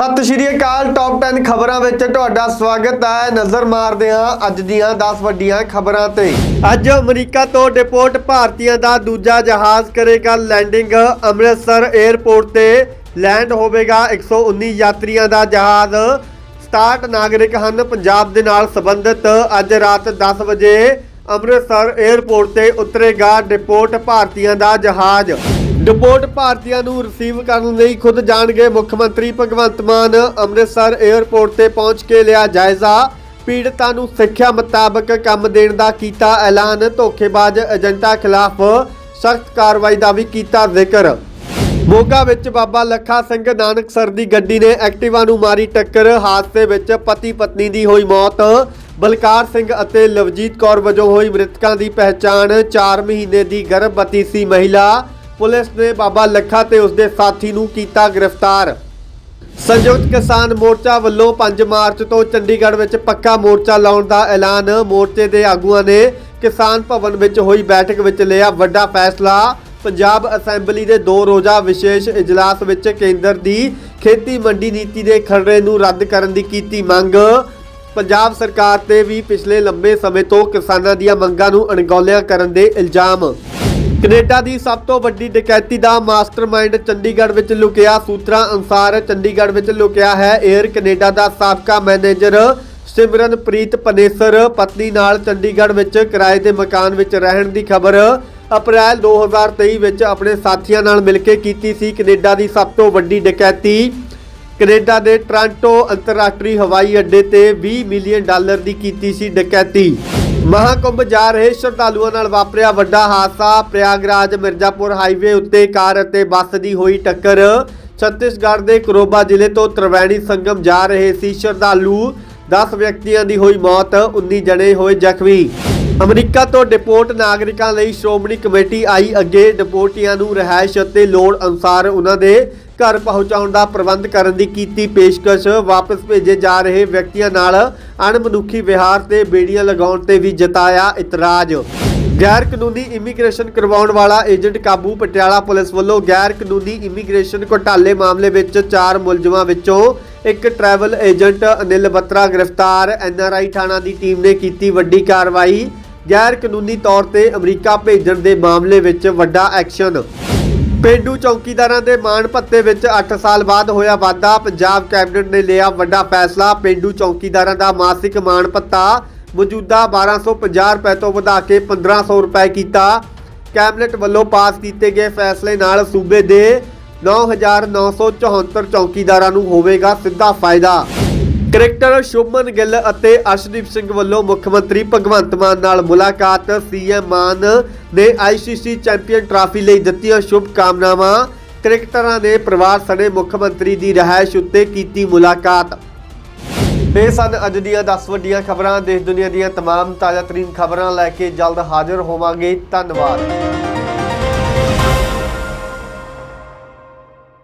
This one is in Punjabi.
ਸਤਿ ਸ਼੍ਰੀ ਅਕਾਲ ਟੌਪ 10 ਖਬਰਾਂ ਵਿੱਚ ਤੁਹਾਡਾ ਸਵਾਗਤ ਹੈ। ਨਜ਼ਰ ਮਾਰਦੇ ਹਾਂ ਅੱਜ ਦੀਆਂ 10 ਵੱਡੀਆਂ ਖਬਰਾਂ ਤੇ। ਅੱਜ ਅਮਰੀਕਾ ਤੋਂ ਡਿਪੋਰਟ ਭਾਰਤੀਆਂ ਦਾ ਦੂਜਾ ਜਹਾਜ਼ ਕਰੇਗਾ ਲੈਂਡਿੰਗ ਅੰਮ੍ਰਿਤਸਰ 에ਅਰਪੋਰਟ ਤੇ। ਲੈਂਡ ਹੋਵੇਗਾ 119 ਯਾਤਰੀਆਂ ਦਾ ਜਹਾਜ਼। 67 ਨਾਗਰਿਕ ਹਨ, ਪੰਜਾਬ ਦੇ ਨਾਲ ਸੰਬੰਧਿਤ। ਅੱਜ ਰਾਤ 10 ਵਜੇ ਅੰਮ੍ਰਿਤਸਰ 에ਅਰਪੋਰਟ ਤੇ ਉਤਰੇਗਾ ਡਿਪੋਰਟ ਭਾਰਤੀਆਂ ਦਾ ਜਹਾਜ਼। ਡਿਪੋਰਟ ਭਾਰਤੀਆਂ ਨੂੰ ਰਿਸੀਵ ਕਰਨ ਲਈ ਖੁਦ ਜਾਣਗੇ ਮੁੱਖ ਮੰਤਰੀ ਭਗਵੰਤ ਮਾਨ। ਅੰਮ੍ਰਿਤਸਰ 에ਅਰਪੋਰਟ ਤੇ ਪਹੁੰਚ ਕੇ ਲਿਆ ਜਾਇਜ਼ਾ। ਪੀੜਤਾਂ ਨੂੰ ਸਿੱਖਿਆ ਮੁਤਾਬਕ ਕੰਮ ਦੇਣ ਦਾ ਕੀਤਾ ਐਲਾਨ। ਧੋਖੇਬਾਜ਼ ਏਜੰਟਾਂ ਖਿਲਾਫ ਸਖਤ ਕਾਰਵਾਈ ਦਾ ਵੀ ਕੀਤਾ ਜ਼ਿਕਰ। ਮੋਗਾ ਵਿੱਚ ਬਾਬਾ ਲੱਖਾ ਸਿੰਘ ਨਾਨਕ ਸਰ ਦੀ ਗੱਡੀ ਨੇ ਐਕਟਿਵਾ ਨੂੰ ਮਾਰੀ ਟੱਕਰ। ਹਾਦਸੇ ਵਿੱਚ ਪਤੀ ਪਤਨੀ ਦੀ ਹੋਈ ਮੌਤ। ਬਲਕਾਰ ਸਿੰਘ ਅਤੇ ਲਵਜੀਤ ਕੌਰ ਵਜੋਂ ਹੋਈ ਮ੍ਰਿਤਕਾਂ ਦੀ ਪਹਿਚਾਣ। 4 ਮਹੀਨੇ ਦੀ ਗਰਭਵਤੀ ਸੀ ਮਹਿਲਾ। ਪੁਲਿਸ ਨੇ ਬਾਬਾ ਲੱਖਾ ਤੇ ਉਸਦੇ ਸਾਥੀ ਨੂੰ ਕੀਤਾ ਗ੍ਰਿਫਤਾਰ। ਸੰਯੁਕਤ ਕਿਸਾਨ ਮੋਰਚਾ ਵੱਲੋਂ 5 ਮਾਰਚ ਤੋਂ ਚੰਡੀਗੜ੍ਹ ਵਿੱਚ ਪੱਕਾ ਮੋਰਚਾ ਲਾਉਣ ਦਾ ਐਲਾਨ। ਮੋਰਚੇ ਦੇ ਆਗੂਆਂ ਨੇ ਕਿਸਾਨ ਭਵਨ ਵਿੱਚ ਹੋਈ ਬੈਠਕ ਵਿੱਚ ਲਿਆ ਵੱਡਾ ਫੈਸਲਾ। ਪੰਜਾਬ ਅਸੈਂਬਲੀ ਦੇ ਦੋ ਰੋਜ਼ਾ ਵਿਸ਼ੇਸ਼ ਇਜਲਾਸ ਵਿੱਚ ਕੇਂਦਰ ਦੀ ਖੇਤੀ ਮੰਡੀ ਨੀਤੀ ਦੇ ਖਰੜੇ ਨੂੰ ਰੱਦ ਕਰਨ ਦੀ ਕੀਤੀ ਮੰਗ। ਪੰਜਾਬ ਸਰਕਾਰ ਤੇ ਵੀ ਪਿਛਲੇ ਲੰਬੇ ਸਮੇਂ ਤੋਂ ਕਿਸਾਨਾਂ ਦੀਆਂ ਮੰਗਾਂ ਨੂੰ ਅਣਗੌਲਿਆ ਕਰਨ ਦੇ ਇਲਜ਼ਾਮ। ਕੈਨੇਡਾ ਦੀ ਸਭ ਤੋਂ ਵੱਡੀ ਡਕੈਤੀ ਦਾ ਮਾਸਟਰਮਾਈਂਡ ਚੰਡੀਗੜ੍ਹ ਵਿੱਚ ਲੁਕਿਆ। ਸੂਤਰਾਂ ਅਨੁਸਾਰ ਚੰਡੀਗੜ੍ਹ ਵਿੱਚ ਲੁਕਿਆ ਹੈ 에ਅਰ ਕੈਨੇਡਾ ਦਾ ਸਾਬਕਾ ਮੈਨੇਜਰ ਸਿਮਰਨਪ੍ਰੀਤ ਪਨੇਸਰ। ਪਤਨੀ ਨਾਲ ਚੰਡੀਗੜ੍ਹ ਵਿੱਚ ਕਿਰਾਏ ਦੇ ਮਕਾਨ ਵਿੱਚ ਰਹਿਣ ਦੀ ਖਬਰ ਅਪ੍ਰੈਲ 2023 ਵਿੱਚ ਆਪਣੇ ਸਾਥੀਆਂ ਨਾਲ ਮਿਲ ਕੇ ਕੀਤੀ ਸੀ। ਕੈਨੇਡਾ ਦੀ ਸਭ ਤੋਂ ਵੱਡੀ ਡਕੈਤੀ ਕੈਨੇਡਾ ਦੇ ਟ੍ਰਾਂਟੋ ਅੰਤਰਰਾਸ਼ਟਰੀ ਹਵਾਈ ਅੱਡੇ ਤੇ 20 ਮਿਲੀਅਨ ਡਾਲਰ ਦੀ ਕੀਤੀ ਸੀ ਡਕੈਤੀ। ਮਹਾਕੁੰਭ ਜਾ ਰਹੇ ਸ਼ਰਧਾਲੂਆਂ ਨਾਲ ਵਾਪਰਿਆ ਵੱਡਾ ਹਾਦਸਾ। ਪ੍ਰਯਾਗਰਾਜ ਮਿਰਜ਼ਾਪੁਰ ਹਾਈਵੇ ਉੱਤੇ ਕਾਰ ਅਤੇ ਬੱਸ ਦੀ ਹੋਈ ਟੱਕਰ। ਛੱਤੀਸਗੜ੍ਹ ਦੇ ਕਰੋਬਾ ਜ਼ਿਲ੍ਹੇ ਤੋਂ ਤ੍ਰਿਵੇਣੀ ਸੰਗਮ ਜਾ ਰਹੇ ਸੀ ਸ਼ਰਧਾਲੂ। 10 ਵਿਅਕਤੀਆਂ ਦੀ ਹੋਈ ਮੌਤ 19 ਜਣੇ ਹੋਏ ਜ਼ਖਮੀ। ਅਮਰੀਕਾ ਤੋਂ ਡਿਪੋਰਟ ਨਾਗਰਿਕਾਂ ਲਈ ਸ਼੍ਰੋਮਣੀ ਕਮੇਟੀ ਆਈ ਅੱਗੇ। ਡਿਪੋਰਟੀਆਂ ਨੂੰ ਰਿਹਾਇਸ਼ ਅਤੇ ਲੋੜ ਅਨੁਸਾਰ ਉਹਨਾਂ ਦੇ ਘਰ ਪਹੁੰਚਾਉਣ ਦਾ ਪ੍ਰਬੰਧ ਕਰਨ ਦੀ ਕੀਤੀ ਪੇਸ਼ਕਸ਼। ਵਾਪਸ ਭੇਜੇ ਜਾ ਰਹੇ ਵਿਅਕਤੀਆਂ ਨਾਲ ਅਣਮਨੁੱਖੀ ਵਿਹਾਰ ਤੇ ਬੇੜੀਆਂ ਲਗਾਉਣ ਤੇ ਵੀ ਜਤਾਇਆ ਇਤਰਾਜ਼। ਗੈਰ ਕਾਨੂੰਨੀ ਇਮੀਗ੍ਰੇਸ਼ਨ ਕਰਵਾਉਣ ਵਾਲਾ ਏਜੰਟ ਕਾਬੂ ਪਟਿਆਲਾ ਪੁਲਿਸ ਵੱਲੋਂ ਗੈਰ ਕਾਨੂੰਨੀ ਇਮੀਗ੍ਰੇਸ਼ਨ ਘੁਟਾਲੇ ਮਾਮਲੇ ਵਿੱਚ ਚਾਰ ਮੁਲਜ਼ਮਾਂ ਵਿੱਚੋਂ ਇੱਕ ਟਰੈਵਲ ਏਜੰਟ ਅਨਿਲ ਬੱਤਰਾ ਗ੍ਰਿਫਤਾਰ। ਐਨਆਰਆਈ ਥਾਣਾ ਦੀ ਟੀਮ ਨੇ ਕੀਤੀ ਵੱਡੀ ਕਾਰਵਾਈ। ਗੈਰ ਕਾਨੂੰਨੀ ਤੌਰ ਤੇ ਅਮਰੀਕਾ ਭੇਜਣ ਦੇ ਮਾਮਲੇ ਵਿੱਚ ਵੱਡਾ ਐਕਸ਼ਨ। ਪੇਂਡੂ ਚੌਕੀਦਾਰਾਂ ਦੇ ਮਾਣ ਭੱਤੇ ਵਿੱਚ 8 ਸਾਲ ਬਾਅਦ ਹੋਇਆ ਵਾਧਾ। ਪੰਜਾਬ ਕੈਬਨਿਟ ਨੇ ਲਿਆ ਵੱਡਾ ਫੈਸਲਾ। ਪੇਂਡੂ ਚੌਕੀਦਾਰਾਂ ਦਾ ਮਾਸਿਕ ਮਾਣ ਭੱਤਾ। ਮੌਜੂਦਾ 1250 ਰੁਪਏ ਤੋਂ ਵਧਾ ਕੇ 1500 ਰੁਪਏ ਕੀਤਾ। ਕੈਬਨਿਟ ਵੱਲੋਂ ਪਾਸ ਕੀਤੇ ਗਏ ਫੈਸਲੇ ਨਾਲ ਸੂਬੇ ਦੇ 9974 ਚੌਕੀਦਾਰਾਂ ਨੂੰ ਹੋਵੇਗਾ ਸਿੱਧਾ ਫਾਇਦਾ। ਕ੍ਰਿਕਟਰ ਸ਼ੁਭਮਨ ਗਿੱਲ ਅਤੇ ਅਰਸ਼ਦੀਪ ਸਿੰਘ ਵੱਲੋਂ ਮੁੱਖ ਮੰਤਰੀ ਭਗਵੰਤ ਮਾਨ ਨਾਲ ਮੁਲਾਕਾਤ ਸੀਐਮ ਮਾਨ ਨੇ ਆਈਸੀਸੀ ਚੈਂਪੀਅਨ ਟਰਾਫੀ ਲਈ ਦਿੱਤੀਆਂ ਸ਼ੁਭ ਕਾਮਨਾਵਾਂ ਕ੍ਰਿਕਟਰਾਂ ਨੇ ਪਰਿਵਾਰ ਸਣੇ ਮੁੱਖ ਮੰਤਰੀ ਦੀ ਰਿਹਾਇਸ਼ ਉੱਤੇ ਕੀਤੀ ਮੁਲਾਕਾਤ ਇਹ ਸਨ ਅੱਜ ਦੀਆਂ 10 ਵੱਡੀਆਂ ਖਬਰਾਂ ਦੇਸ਼ ਦੁਨੀਆ ਦੀਆਂ तमाम ਤਾਜ਼ਾ ਤਰੀਨ ਖਬਰਾਂ ਲੈ ਕੇ ਜਲਦ ਹਾਜ਼ਰ ਹੋਵਾਂਗੇ ਧੰਨਵਾਦ